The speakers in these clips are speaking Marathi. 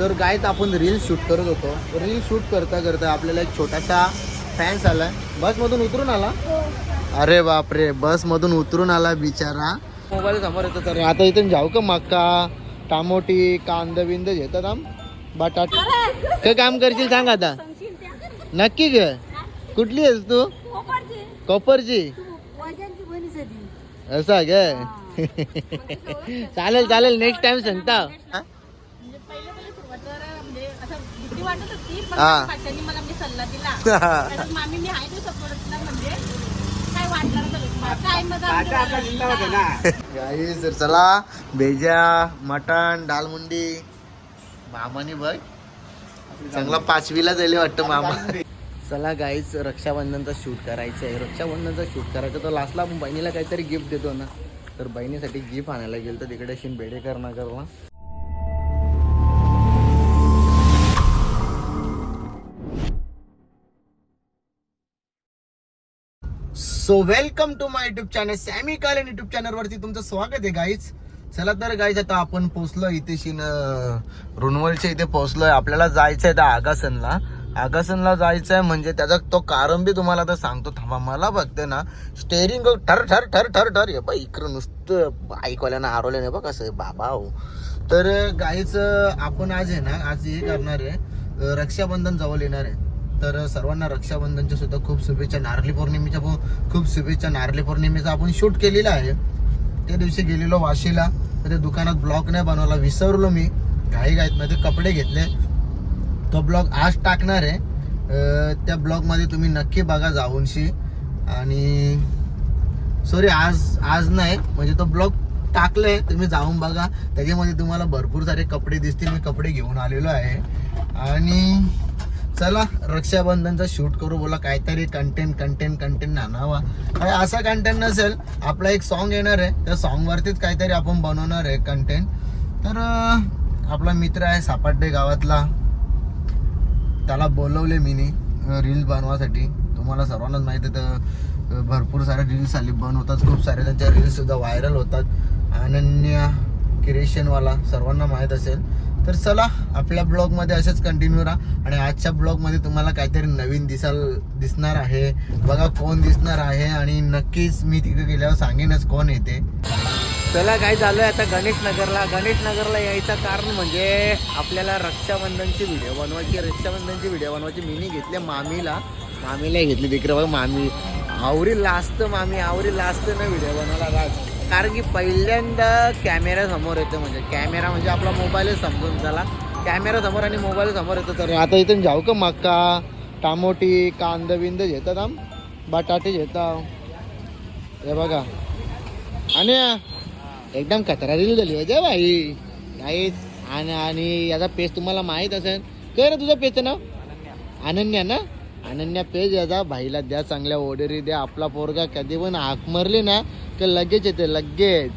तर गायत आपण रील शूट करत होतो. रील शूट करता करता आपल्याला एक छोटासा फॅन्स आलाय बसमधून उतरून आला? अरे बापरे बसमधून उतरून आला बिचारा. मोबाईल समोर येतो तर आता इथून जाऊ का मक्का? टामोटी कांद बिंद घेतात आम. बटाट काय काम करशील सांग आता. नक्की ग कुठली आहेस तू? कोपरची. असं ग चालेल चालेल नेक्स्ट टाइम सांगता हा? म्हणजे पहिले पहिले सुरुवातीला म्हणजे असं भीती वाटत होती पण हा. माझ्या पाठ्याने मला म्हणजे सल्ला दिला. त्याच्यात मामी मी आहे तो सपोर्टला म्हणजे काय वाटणार तर काय मग आमच्या गाईस तर चला भेजा मटण दालमुंडी मामानी बघ चांगला पाचवीला जायले वाटतं मामा. चला गाईच रक्षाबंधनचा शूट करायचं आहे. रक्षाबंधनचा शूट करायचं तर लास्टला आपण बहिणीला काहीतरी गिफ्ट देतो ना. तर बहिणीसाठी गिफ्ट आणायला गेलं तर तिकडे शिन बेडेकर नगरला so welcome to my YouTube channel Sammy कालन युट्यूब चॅनल वरती तुमचं स्वागत आहे गाईज चला तर गाईज आता आपण पोहोचलो इथे शिन रुनवलच्या इथे पोहोचलोय आपल्याला जायचं आहे त्या आगासनला. आगासनला जायचं आहे म्हणजे त्याचा तो कारण बी तुम्हाला आता सांगतो. थांबा मला बघते ना. स्टेअरिंग ठर ठर ठर ठर ठर. हे बा इकडं नुसतं बाईकवाल्यानं हरवलं नाही बघ कसं आहे. बाबा हो. तर गाईच आपण आज आहे ना आज हे करणार आहे रक्षाबंधन जवळ येणार आहे. तर सर्वांना रक्षाबंधनच्या सुद्धा खूप शुभेच्छा. नारळी पौर्णिमेच्या खूप शुभेच्छा. नारळी पौर्णिमेचा आपण शूट केलेला आहे. त्या दिवशी गेलेलो वाशीला. तर त्या दुकानात ब्लॉग नाही बनवला. विसरलो मी. घाई घाईत मध्ये कपडे घेतले. तो ब्लॉग आज टाकणार आहे. त्या ब्लॉगमध्ये तुम्ही नक्की बघा जाऊनशी. आणि सॉरी आज आज नाही. म्हणजे तो ब्लॉग टाकलाय. तुम्ही जाऊन बघा. त्याच्यामध्ये तुम्हाला भरपूर सारे कपडे दिसतील. मी कपडे घेऊन आलेलो आहे. आणि चला रक्षाबंधनचा शूट करू बोला काहीतरी कंटेंट कंटेंट कंटेंट आणावा. आणि असा कंटेंट नसेल आपला एक सॉन्ग येणार आहे. त्या सॉन्गवरतीच काहीतरी आपण बनवणार आहे कंटेंट तर आपला मित्र आहे सापाटे गावातला. त्याला बोलवले मीने रील्स बनवासाठी. तुम्हाला सर्वांनाच माहिती आहे तर भरपूर सारे रील्स आले बनवतात खूप सारे. त्यांच्या रील्ससुद्धा व्हायरल होतात. अनन्या क्रिएशनवाला सर्वांना माहीत असेल. तर चला आपल्या ब्लॉगमध्ये असेच कंटिन्यू राहा. आणि आजच्या ब्लॉगमध्ये तुम्हाला काहीतरी नवीन दिसाल दिसणार आहे. बघा कोण दिसणार आहे आणि नक्कीच मी तिकडे गेल्यावर सांगेनच कोण येते. चला काय चालू आहे आता गणेश नगरला गणेश नगरला यायचं कारण म्हणजे आपल्याला रक्षाबंधनची व्हिडिओ बनवायची रक्षाबंधनची व्हिडिओ बनवायची. मी घेतली मामीला. मामीला घेतली. तिकडे बघ मामी. आवरी लास्ट मामी आवरी लास्ट ना व्हिडिओ बनवला. राज कारण की पहिल्यांदा कॅमेरा समोर येतो म्हणजे कॅमेरा म्हणजे आपला मोबाईलच समजून झाला कॅमेरा समोर आणि मोबाईल समोर येतो तर आता इथून जाऊ का मक्का? टामोटी कांद बिंद घेतात आम. बटाटे घेतात हे बघा. आणि एकदम कचरा रील झाली म्हणजे भाई काहीच आणि आणि याचा पेज तुम्हाला माहीत असेल. काय रे तुझं पेजचं नाव? अनन्या ना? अनन्या पेज याचा भाईला द्या चांगल्या ओडेरी द्या आपला पोरगा कधी पण हाक मारली ना की लगेच येते लगेच.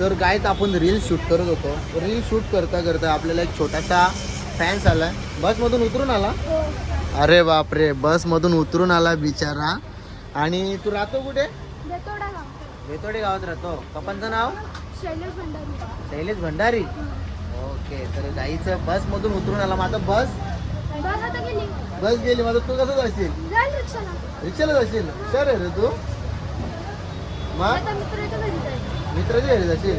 तर गायत आपण रील शूट करत होतो. रील शूट करता करता आपल्याला एक छोटासा फॅन्स आलाय बसमधून उतरून आला? अरे बापरे बसमधून उतरून आला बिचारा. आणि तू राहतो कुठे? वेतोडे गावात राहतो. पप्पांचं नाव? शैलेश भंडारी. शैलेश भंडारी. ओके तर गाईचं बस मधून उतरून आला माझा बस बस गेली माझं तू कसं जाशील? रिक्षाला. जाशील? सर आहे रे तू. मग मित्राच्या घरी जाशील?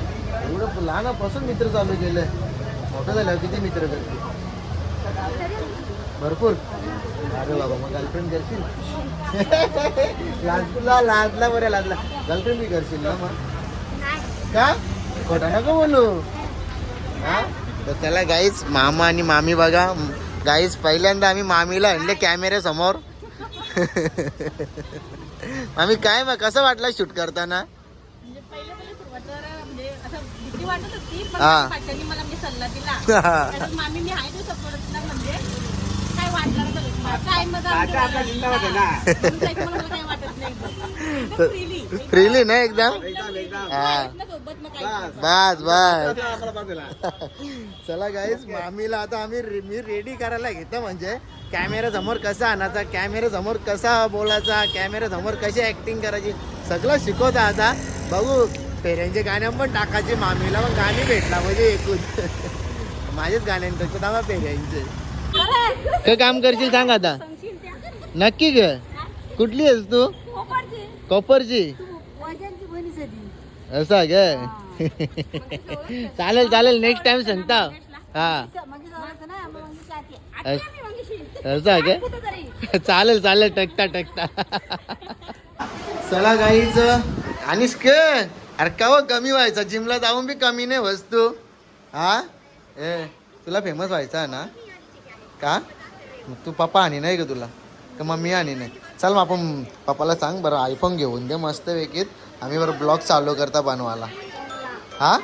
एवढं लहानापासून मित्र चालू केलंय. मोठं झाल्यावर किती मित्र करतील भरपूर. अरे बाबा मग गर्लफ्रेंड करशील? लाजला लाजला बरं लाजला. गर्लफ्रेंड बी करशील ना मग? का? खोटा नको बोलू. हा? तर त्याला गाईच मामा आणि मामी बघा. गाईच पहिल्यांदा आम्ही मामीला आणले कॅमेऱ्या समोर. मामी काय मग कसं वाटलं शूट करताना? म्हणजे म्हणजे हा. काय वाटणार फ्रीली ना. एकदम? हा. सोबत मग काय? बस. बस चला गाईज मामीला आता आम्ही मी रेडी करायला घेतो म्हणजे. कॅमेरा समोर कसा आणायचा कॅमेरा समोर कसा बोलायचा कॅमेरा समोर कशी ऍक्टिंग करायची सगळं शिकवता आता. बघू पेऱ्यांचे गाणे पण टाकायचे मामीला पण गाणी भेटला म्हणजे एकूण. माझेच गाण्यांचं दामा पेऱ्यांचे. काय काम करशील सांग आता. नक्की ग कुठली आहेस तू? कॉपरची. असं ग चालेल चालेल. नेक्स्ट टाइम सांगता. हा. असं ग चालेल चालेल. टकता टकता. चला गाईच आणिस क? अरे का कमी व्हायचा? जिमला जाऊन बी कमी नाही वस्तू. हा? ए तुला फेमस व्हायचा ना? का? मग तू पप्पा आणि नाही का तुला? का मम्मी आणि नाही? चल मग आपण पप्पाला सांग बरं आयफोन घेऊन दे मस्त वेगळीत आम्ही बरं ब्लॉग चालू करता बनवायला. हा?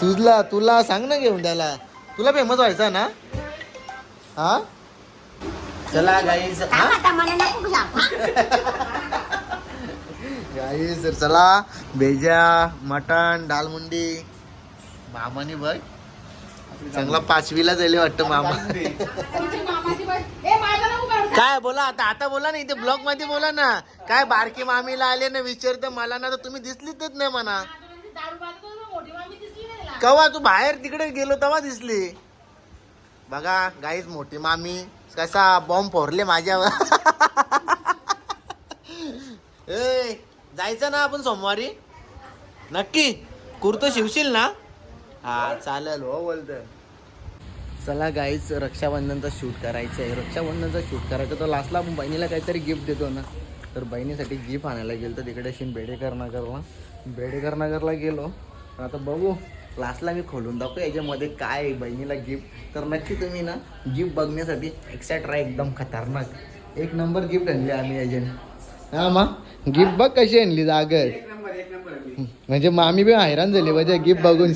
तुला तुला सांग ना घेऊन त्याला. तुला फेमस व्हायचा ना? हा? चला गाईज हा? गाईज तर चला. भेजा मटण दालमुंडी. मामानी बघ. चांगला पाचवीला जायले वाटतं मामा. काय बोला आता आता बोला ना इथे ब्लॉगमध्ये बोला ना. काय बारकी मामीला आले ना विचारत मला ना तर तुम्ही दिसलीच नाही म्हणा. कवा तू बाहेर तिकडे गेलो तेव्हा दिसली. बघा गाईच मोठी मामी कसा बॉम्ब फोरले माझ्यावर. ए जायचं ना आपण सोमवारी? नक्की कुर्तो शिवशील ना? हा चालेल. हो बोलत चला गाईच रक्षाबंधनचा शूट करायचं आहे रक्षाबंधनचा शूट करायचं तर लास्टला आपण बहिणीला काहीतरी गिफ्ट देतो ना. तर बहिणीसाठी गिफ्ट आणायला गेलो तर तिकडे शिन बेडेकर नगरला. बेडेकर नगरला गेलो. आता बघू लास्टला मी खोलून दाखवू याच्यामध्ये काय आहे बहिणीला गिफ्ट तर नक्की तुम्ही ना गिफ्ट बघण्यासाठी एक्सेट्रा एकदम खतरनाक. एक नंबर गिफ्ट आणली आम्ही एजंट हा मा. गिफ्ट बघ कशी आणली जागर म्हणजे मामी बी हैराण झाली म्हणजे गिफ्ट बघून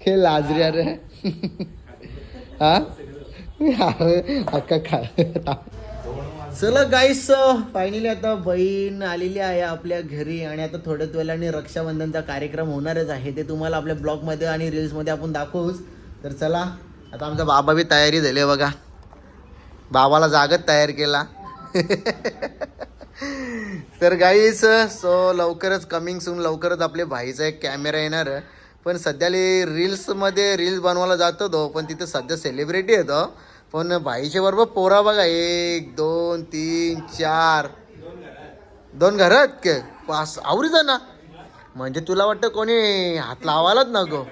हे लाजरी अरे. हा? अक्का खा चला गाईस फायनली आता बहीण आलेली आहे आपल्या घरी आणि आता थोड्याच वेळाने रक्षाबंधनचा कार्यक्रम होणारच आहे. ते तुम्हाला आपल्या ब्लॉगमध्ये आणि रील्समध्ये आपण दाखवूच. तर चला आता आमचा बाबा बी तयारी झाली बघा. बाबाला जागत तयार केला. तर गाईस सो लवकरच कमिंग सून लवकरच आपले भाईचा एक कॅमेरा येणार. पण सध्याला रील्समध्ये रील्स बनवायला जातो तो पण तिथे सध्या सेलिब्रिटी येतो पण भाईच्या बरोबर पोरा बघा एक दोन तीन चार. दोन घर आहेत के पाच आवरी जा ना म्हणजे तुला वाटतं कोणी हात लावायलाच नको?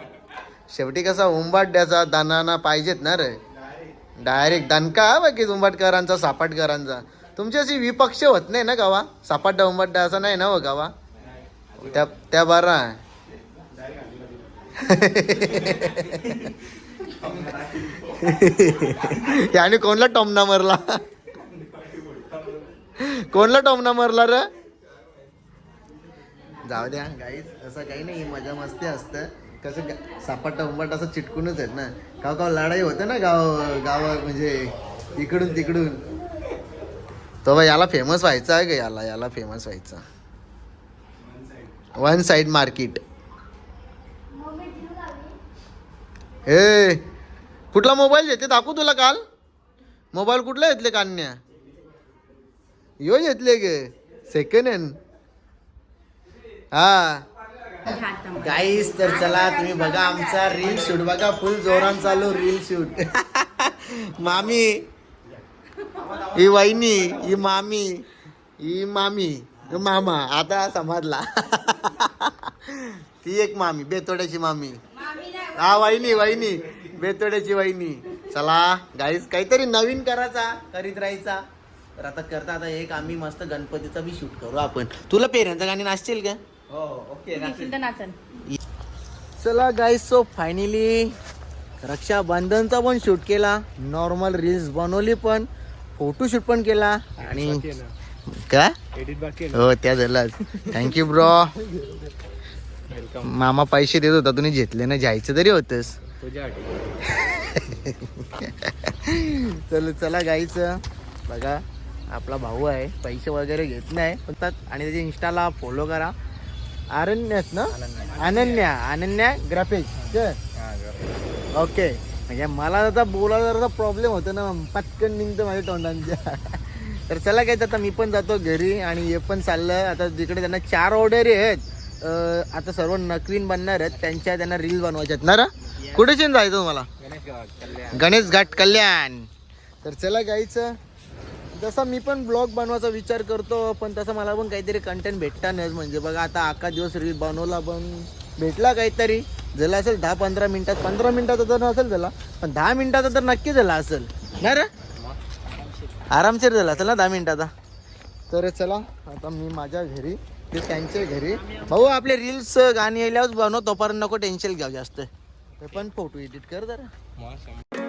शेवटी कसा उंबाट द्यायचा दानाना पाहिजेत ना रे. डायरेक्ट दणका बाकी उंबाटकरांचा सापाटकरांचा. तुमची अशी विपक्ष होत नाही ना गावा? सापाड्डा उंबाड्डा असं नाही ना हो गावा? त्या त्या बरा याने कोणला टोमना मरला? कोणला टोमना मरला र? जाऊ द्या गाईज असं काही नाही मजा मस्ती असतं. कसं सापाटा उंबाट असं चिटकूनच आहेत ना. गाव गाव लढाई होते ना गाव गाव म्हणजे इकडून तिकडून. तो बा याला फेमस व्हायचा आहे का? याला याला फेमस व्हायचा. वन साईड मार्केट हे कुठला मोबाईल घेते दाखवू तुला काल? मोबाईल कुठला घेतले कान्या? यो घेतले गे. सेकंड हँड हा. गाईस तर चला तुम्ही बघा आमचा रील शूट बघा फुल जोरान चालू रील शूट मामी ही वहिनी ही मामी ही मामी ही मामा आता समजला. ती एक मामी बेतोड्याची मामी. हा वहिनी वहिनी बेतोड्याची वहिनी. चला गाईस काहीतरी नवीन करायचा करीत राहायचा. तर आता करता आता एक आम्ही मस्त गणपतीचा बी शूट करू आपण. तुला पेऱ्यांचं गाणी नाचतील का? चला गाईस सो फायनली रक्षाबंधनचा पण शूट केला. नॉर्मल रील्स बनवली पण. फोटोशूट पण केला आणि का? हो त्या झालं थँक्यू ब्रो मामा पैसे देत होता तुम्ही घेतले ना जायचं तरी होतस. चल चला गाईचं. बघा आपला भाऊ आहे पैसे वगैरे घेत नाही पण त्यात- आणि त्याच्या इंस्टाला फॉलो करा. अरण्यात ना? अनन्या अनन्या ग्राफिक्स ओके म्हणजे मला आता बोलायला जरा प्रॉब्लेम होतो ना पटकन निघतं माझ्या तोंडांच्या. तर चला काय आता मी पण जातो घरी आणि हे पण चाललं. आता जिकडे त्यांना चार ऑर्डर आहेत. आता सर्व नवीन बनणार आहेत. त्यांच्या त्यांना रील बनवायच्या आहेत. ना रा कुठे जायचं तुम्हाला? गणेश घाट कल्याण. तर चला गायचं जसा मी पण ब्लॉग बनवायचा विचार करतो पण तसं मला पण काहीतरी कंटेंट भेटता नाही म्हणजे बघा आता अख्खा दिवस रील बनवला पण भेटला काहीतरी. झाला असेल दहा पंधरा मिनिटात. पंधरा मिनिटाचा तर नसेल झाला. पण दहा मिनिटाचा तर नक्की झाला असेल. नाही रे? आरामशीर झाला असेल ना दहा मिनिटाचा? तर चला आता मी माझ्या घरी ते त्यांच्या घरी. भाऊ आपले रील्स गाणी आल्यावर बनव तोपर्यंत नको टेन्शन घ्याव जास्त. ते पण फोटो एडिट कर जरा.